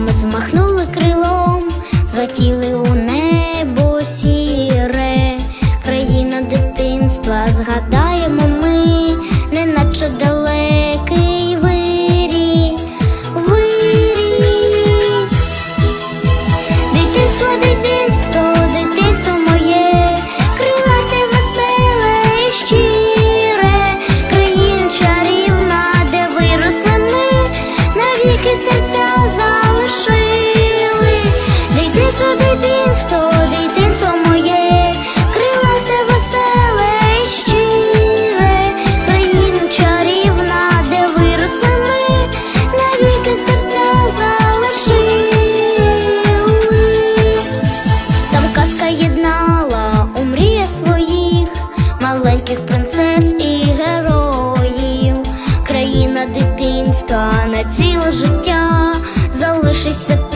саме змахнули крилом, злетіли у небо сіре, країна дитинства, згадаємо дитинство, дитинство моє, крилате веселе і чарівна, де виросли навіки серця залишили, там казка єднала у своїх маленьких принцес і героїв, країна дитинства на ціле життя залишиться.